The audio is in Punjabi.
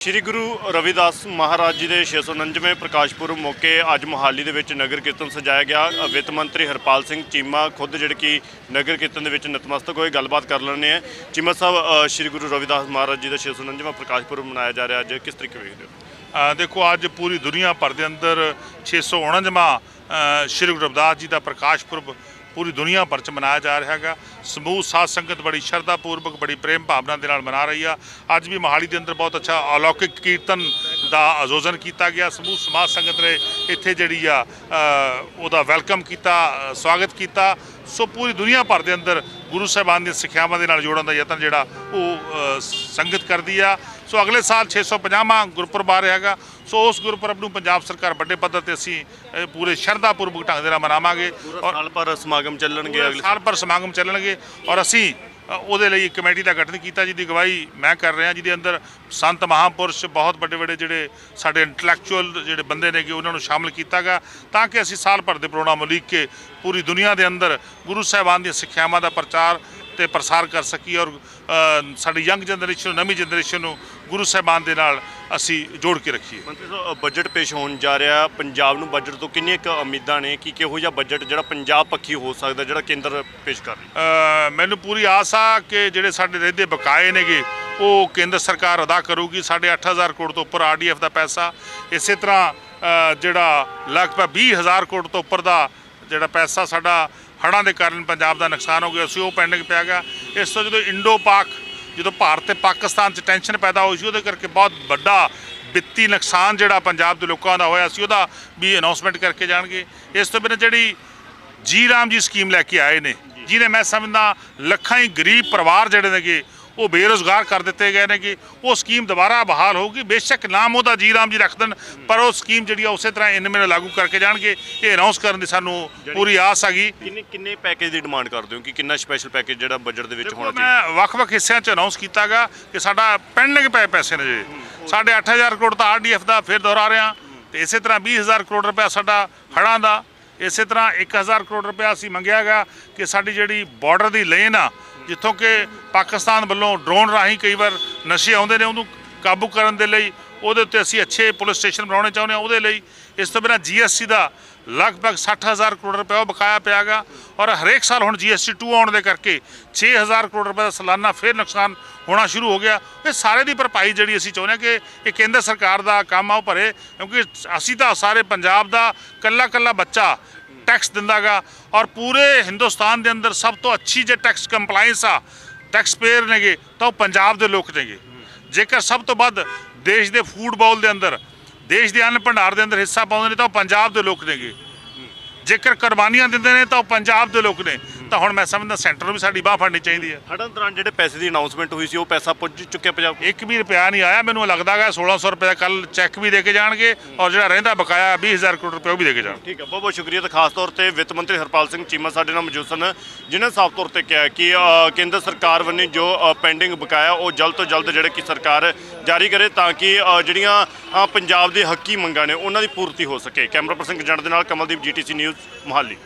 ਸ੍ਰੀ ਗੁਰੂ ਰਵਿਦਾਸ ਮਹਾਰਾਜ ਜੀ ਦੇ 649ਵੇਂ ਪ੍ਰਕਾਸ਼ ਪੁਰਬ ਮੌਕੇ ਅੱਜ ਮੋਹਾਲੀ ਦੇ ਵਿੱਚ ਨਗਰ ਕੀਰਤਨ ਸਜਾਇਆ ਗਿਆ। ਵਿੱਤ ਮੰਤਰੀ ਹਰਪਾਲ ਸਿੰਘ ਚੀਮਾ ਖੁਦ ਜਿਹੜੇ ਕਿ ਨਗਰ ਕੀਰਤਨ ਦੇ ਵਿੱਚ ਨਤਮਸਤਕ ਹੋਏ ਗੱਲਬਾਤ ਕਰ ਲੈਣੇ ਆ। ਚੀਮਾ ਸਾਹਿਬ ਸ੍ਰੀ ਗੁਰੂ ਰਵਿਦਾਸ ਮਹਾਰਾਜ ਜੀ ਦਾ 649ਵਾਂ ਪ੍ਰਕਾਸ਼ ਪੁਰਬ ਮਨਾਇਆ ਜਾ ਰਿਹਾ ਅੱਜ। ਕਿਸ ਤਰੀਕੇ ਵੇਖਦੇ ਹੋ? ਦੇਖੋ ਅੱਜ ਪੂਰੀ ਦੁਨੀਆ ਭਰ ਦੇ ਅੰਦਰ 649ਵਾਂ ਅ, ਸ਼੍ਰੀ ਗੁਰੂ ਰਵਿਦਾਸ ਜੀ ਦਾ ਪ੍ਰਕਾਸ਼ ਪੁਰਬ ਪੂਰੀ ਦੁਨੀਆ ਭਰ ਚ ਮਨਾਇਆ ਜਾ ਰਿਹਾ ਹੈਗਾ। ਸਮੂਹ ਸਾਧ ਸੰਗਤ ਬੜੀ ਸ਼ਰਧਾ ਪੂਰਵਕ ਬੜੀ ਪ੍ਰੇਮ ਭਾਵਨਾ ਦੇ ਨਾਲ ਮਨਾ ਰਹੀ ਆ। ਅੱਜ ਵੀ ਮੋਹਾਲੀ ਦੇ ਅੰਦਰ ਬਹੁਤ ਅੱਛਾ ਅਲੌਕਿਕ ਕੀਰਤਨ ਦਾ ਆਯੋਜਨ ਕੀਤਾ ਗਿਆ। ਸਮੂਹ ਸਮਾਜ ਸੰਗਤ ਨੇ ਇੱਥੇ ਜਿਹੜੀ ਆ ਉਹਦਾ ਵੈਲਕਮ ਕੀਤਾ ਸਵਾਗਤ ਕੀਤਾ। ਸੋ ਪੂਰੀ ਦੁਨੀਆ ਭਰ ਦੇ ਅੰਦਰ ਗੁਰੂ ਸਾਹਿਬਾਨ ਦੀਆਂ ਸਿੱਖਿਆਵਾਂ ਦੇ ਨਾਲ ਜੋੜਨ ਦਾ ਯਤਨ ਜਿਹੜਾ ਉਹ ਸੰਗਤ ਕਰਦੀ ਆ। ਸੋ ਅਗਲੇ ਸਾਲ 650ਵਾਂ ਗੁਰਪੁਰਬ ਆ ਰਿਹਾ ਹੈਗਾ। ਸੋ ਉਸ ਗੁਰਪੁਰਬ ਨੂੰ ਪੰਜਾਬ ਸਰਕਾਰ ਵੱਡੇ ਪੱਧਰ ਤੇ ਅਸੀਂ ਪੂਰੇ ਸ਼ਰਧਾ ਪੂਰਵਕ ਢੰਗ ਦੇ ਨਾਲ ਮਨਾਵਾਂਗੇ। ਔਰ ਸਾਲ ਭਰ ਸਮਾਗਮ ਚੱਲਣਗੇ ਅਗਲੇ ਸਾਲ ਭਰ ਸਮਾਗਮ ਚੱਲਣਗੇ ਔਰ ਅਸੀਂ ਉਹਦੇ ਲਈ ਇੱਕ ਕਮੇਟੀ ਦਾ ਗਠਨ ਕੀਤਾ ਜਿਹਦੀ ਗਵਾਹੀ ਮੈਂ ਕਰ ਰਿਹਾ ਜਿਹਦੇ ਅੰਦਰ ਸੰਤ ਮਹਾਪੁਰਸ਼ ਬਹੁਤ ਵੱਡੇ ਵੱਡੇ ਜਿਹੜੇ ਸਾਡੇ ਇੰਟੈਲੈਕਚੁਅਲ ਜਿਹੜੇ ਬੰਦੇ ਨੇਗੇ ਉਹਨਾਂ ਨੂੰ ਸ਼ਾਮਲ ਕੀਤਾਗਾ ਤਾਂ ਕਿ ਅਸੀਂ ਸਾਲ ਭਰ ਦੇ ਪ੍ਰੋਗਰਾਮ ਉਲੀਕ ਕੇ ਪੂਰੀ ਦੁਨੀਆ ਦੇ ਅੰਦਰ ਗੁਰੂ ਸਾਹਿਬਾਨ ਦੀਆਂ ਸਿੱਖਿਆਵਾਂ ਦਾ ਪ੍ਰਚਾਰ ਤੇ ਪ੍ਰਸਾਰ ਕਰ ਸਕੀਏ ਔਰ ਅ, ਸਾਡੀ ਯੰਗ ਜਨਰੇਸ਼ਨ ਨਵੀਂ ਜਨਰੇਸ਼ਨ ਨੂੰ ਗੁਰੂ ਸਾਹਿਬਾਨ ਦੇ ਨਾਲ ਅਸੀਂ ਜੋੜ ਕੇ ਰੱਖੀਏ। ਮੰਤਰੀ ਸਾਹਿਬ ਬਜਟ ਪੇਸ਼ ਹੋਣ ਜਾ ਰਿਹਾ। ਪੰਜਾਬ ਨੂੰ ਬਜਟ ਤੋਂ ਕਿੰਨੀਆਂ ਕੁ ਉਮੀਦਾਂ ਨੇ? ਕਿ ਕਿਹੋ ਜਿਹਾ ਬਜਟ ਜਿਹੜਾ ਪੰਜਾਬ ਪੱਖੀ ਹੋ ਸਕਦਾ ਜਿਹੜਾ ਕੇਂਦਰ ਪੇਸ਼ ਕਰ ਰਹੀ? ਮੈਨੂੰ ਪੂਰੀ ਆਸ ਆ ਕਿ ਜਿਹੜੇ ਸਾਡੇ ਰਹਿੰਦੇ ਬਕਾਏ ਨੇਗੇ ਉਹ ਕੇਂਦਰ ਸਰਕਾਰ ਅਦਾ ਕਰੂਗੀ। ਸਾਡੇ 8000 ਕਰੋੜ ਤੋਂ ਉੱਪਰ ਆਰਡੀਐਫ ਦਾ ਪੈਸਾ ਇਸੇ ਤਰ੍ਹਾਂ ਜਿਹੜਾ ਲਗਭਗ 20000 ਕਰੋੜ ਤੋਂ ਉੱਪਰ ਦਾ ਜਿਹੜਾ ਪੈਸਾ ਸਾਡਾ ਹੜ੍ਹਾਂ ਦੇ ਕਾਰਨ ਪੰਜਾਬ ਦਾ ਨੁਕਸਾਨ ਹੋ ਗਿਆ ਸੀ ਉਹ ਪੈਂਡਿੰਗ ਪਿਆ ਗਿਆ ਇਸ ਤੋਂ ਜਦੋਂ ਇੰਡੋ ਪਾਕ ਜਦੋਂ ਭਾਰਤ ਤੇ ਪਾਕਿਸਤਾਨ 'ਚ ਟੈਨਸ਼ਨ ਪੈਦਾ ਹੋਈ ਸੀ, ਉਹਦੇ ਕਰਕੇ ਬਹੁਤ ਵੱਡਾ ਵਿੱਤੀ ਨੁਕਸਾਨ ਜਿਹੜਾ ਪੰਜਾਬ ਦੇ ਲੋਕਾਂ ਦਾ ਹੋਇਆ ਸੀ, ਉਹਦਾ ਵੀ ਅਨਾਉਂਸਮੈਂਟ ਕਰਕੇ ਜਾਣਗੇ। ਇਸ ਤੋਂ ਬਿਨਾਂ ਜਿਹੜੀ ਜੀ ਰਾਮ ਜੀ ਸਕੀਮ ਲੈ ਕੇ ਆਏ ਨੇ ਜਿਹਨੇ ਮੈਂ ਸਮਝਦਾ, ਲੱਖਾਂ ਹੀ ਗਰੀਬ ਪਰਿਵਾਰ ਜਿਹੜੇ ਨੇਗੇ ਉਹ ਬੇਰੋਜ਼ਗਾਰ ਕਰ ਦਿੱਤੇ ਗਏ ਨੇ ਕਿ ਉਹ ਸਕੀਮ ਦੁਬਾਰਾ ਬਹਾਲ ਹੋਊਗੀ। ਬੇਸ਼ੱਕ ਨਾਮ ਉਹਦਾ ਜੀ ਰਾਮ ਜੀ ਰੱਖ ਦੇਣ ਪਰ ਉਹ ਸਕੀਮ ਜਿਹੜੀ ਆ ਉਸੇ ਤਰ੍ਹਾਂ ਇਨ ਮਹੀਨੇ ਲਾਗੂ ਕਰਕੇ ਜਾਣਗੇ। ਇਹ ਅਨਾਉਂਸ ਕਰਨ ਦੀ ਸਾਨੂੰ ਪੂਰੀ ਆਸ ਹੈਗੀ। ਕਿੰਨੇ ਕਿੰਨੇ ਪੈਕੇਜ ਦੀ ਡਿਮਾਂਡ ਕਰਦੇ ਹੋ ਕਿ ਕਿੰਨਾ ਸਪੈਸ਼ਲ ਪੈਕੇਜ ਜਿਹੜਾ ਬਜਟ ਦੇ ਵਿੱਚ ਹੋਣਾ ਚਾਹੀਦਾ? ਮੈਂ ਵੱਖ-ਵੱਖ ਹਿੱਸਿਆਂ 'ਚ ਅਨਾਉਂਸ ਕੀਤਾਗਾ ਕਿ ਸਾਡਾ ਪੈਂਡਿੰਗ ਪਏ ਪੈਸੇ ਨੇ ਜੀ। ਸਾਡੇ 8000 ਕਰੋੜ ਤਾਂ ਆਰਡੀਐਫ ਦਾ ਫਿਰ ਦੁਹਰਾ ਰਿਹਾ। ਤੇ ਇਸੇ ਤਰ੍ਹਾਂ 20000 ਕਰੋੜ ਰੁਪਇਆ ਸਾਡਾ ਹੜ੍ਹਾਂ ਦਾ ਇਸੇ ਤਰ੍ਹਾਂ 1000 ਕਰੋੜ ਰੁਪਇਆ ਅਸੀਂ ਮੰਗਿਆ ਗਿਆ ਕਿ ਸਾਡੀ ਜਿਹੜੀ ਬਾਰਡਰ ਦੀ ਲੇਨ ਆ, ਜਿੱਥੋਂ ਕਿ ਪਾਕਿਸਤਾਨ ਵੱਲੋਂ ਡਰੋਨ ਰਾਹੀਂ ਕਈ ਵਾਰ ਨਸ਼ੇ ਆਉਂਦੇ ਨੇ, ਉਹਨੂੰ ਕਾਬੂ ਕਰਨ ਦੇ ਲਈ, ਉਹਦੇ ਉੱਤੇ ਅਸੀਂ ਅੱਛੇ ਪੁਲਿਸ ਸਟੇਸ਼ਨ ਬਣਾਉਣੇ ਚਾਹੁੰਦੇ ਹਾਂ, ਉਹਦੇ ਲਈ ਇਸ ਤੋਂ ਬਿਨਾਂ ਜੀਐਸਟੀ ਦਾ ਲਗਭਗ 60000 ਕਰੋੜ ਰੁਪਏ ਉਹ ਬਕਾਇਆ ਪਿਆਗਾ ਔਰ ਹਰੇਕ ਸਾਲ ਹੁਣ ਜੀਐਸਟੀ 2 ਆਉਣ ਦੇ ਕਰਕੇ 6000 ਕਰੋੜ ਰੁਪਏ ਦਾ ਸਾਲਾਨਾ ਫਿਰ ਨੁਕਸਾਨ ਹੋਣਾ ਸ਼ੁਰੂ ਹੋ ਗਿਆ। ਇਹ ਸਾਰੇ ਦੀ ਭਰਪਾਈ ਜਿਹੜੀ ਅਸੀਂ ਚਾਹੁੰਦੇ ਹਾਂ ਕਿ ਇਹ ਕੇਂਦਰ ਸਰਕਾਰ ਦਾ ਕੰਮ ਆ, ਉਹ ਭਰੇ, ਕਿਉਂਕਿ ਅਸੀਂ ਤਾਂ ਸਾਰੇ ਪੰਜਾਬ ਦਾ ਕੱਲਾ ਕੱਲਾ ਬੱਚਾ ਟੈਕਸ ਦਿੰਦਾਗਾ ਔਰ ਪੂਰੇ ਹਿੰਦੁਸਤਾਨ ਦੇ ਅੰਦਰ ਸਭ ਤੋਂ ਅੱਛੀ ਜੇ ਟੈਕਸ ਕੰਪਲਾਈਂਸ ਆ ਟੈਕਸ ਪੇਅਰ ਨੇਗੇ ਤਾਂ ਉਹ ਪੰਜਾਬ ਦੇ ਲੋਕ ਨੇਗੇ। ਜੇਕਰ ਸਭ ਤੋਂ ਵੱਧ ਦੇਸ਼ ਦੇ ਫੂਡ ਬਾਉਲ ਦੇ ਅੰਦਰ ਦੇਸ਼ ਦੇ ਅੰਨ ਭੰਡਾਰ ਦੇ ਅੰਦਰ ਹਿੱਸਾ ਪਾਉਂਦੇ ਨੇ ਤਾਂ ਉਹ ਪੰਜਾਬ ਦੇ ਲੋਕ ਨੇਗੇ। ਜੇਕਰ ਕੁਰਬਾਨੀਆਂ ਦਿੰਦੇ ਨੇ ਤਾਂ ਉਹ ਪੰਜਾਬ ਦੇ ਲੋਕ ਨੇ। ਤਾਂ ਹੁਣ ਮੈਂ ਸਮਝਦਾ ਸੈਂਟਰ ਨੂੰ ਵੀ ਸਾਡੀ ਬਾਹ ਫੜਨੀ ਚਾਹੀਦੀ ਹੈ। ਹੜ੍ਹਾਂ ਦੌਰਾਨ ਜਿਹੜੇ ਪੈਸੇ ਦੀ ਅਨਾਉਂਸਮੈਂਟ ਹੋਈ ਸੀ ਉਹ ਪੈਸਾ ਪੁੱਜ ਚੁੱਕਿਆ ਪੰਜਾਬ ਇੱਕ ਵੀ ਰੁਪਿਆ ਨਹੀਂ ਆਇਆ ਮੈਨੂੰ ਲੱਗਦਾ ਹੈ 1600 ਰੁਪਏ ਕੱਲ ਚੈੱਕ ਵੀ ਦੇ ਕੇ ਜਾਣਗੇ ਔਰ ਜਿਹੜਾ ਰਹਿੰਦਾ ਬਕਾਇਆ 20000 ਕਰੋੜ ਰੁਪਏ ਉਹ ਵੀ ਦੇ ਕੇ ਜਾਣ ਠੀਕ ਹੈ ਬਹੁਤ ਬਹੁਤ ਸ਼ੁਕਰੀਆ ਤੇ ਖਾਸ ਤੌਰ ਤੇ ਵਿੱਤ ਮੰਤਰੀ ਹਰਪਾਲ ਸਿੰਘ ਚੀਮਾ ਸਾਡੇ ਨਾਲ ਮੌਜੂਦ ਸਨ ਜਿਨ੍ਹਾਂ ਸਾਫ਼ ਤੌਰ ਤੇ ਕਿਹਾ ਕਿ ਕੇਂਦਰ ਸਰਕਾਰ ਵੱਲੋਂ ਜੋ ਪੈਂਡਿੰਗ ਬਕਾਇਆ ਉਹ ਜਲਦ ਤੋਂ ਜਲਦ ਜਿਹੜੇ ਕਿ ਸਰਕਾਰ ਜਾਰੀ ਕਰੇ ਤਾਂ ਕਿ ਜਿਹੜੀਆਂ ਪੰਜਾਬ ਦੇ ਹੱਕੀ ਮੰਗਾਂ ਨੇ ਉਹਨਾਂ ਦੀ ਪੂਰਤੀ ਹੋ ਸਕੇ। ਕੈਮਰਾ ਪਰਸਨ ਜੰਡ ਦੇ ਨਾਲ ਕਮਲਦੀਪ ਜੀਟੀਸੀ ਨਿਊਜ਼ ਮੁਹਾਲੀ।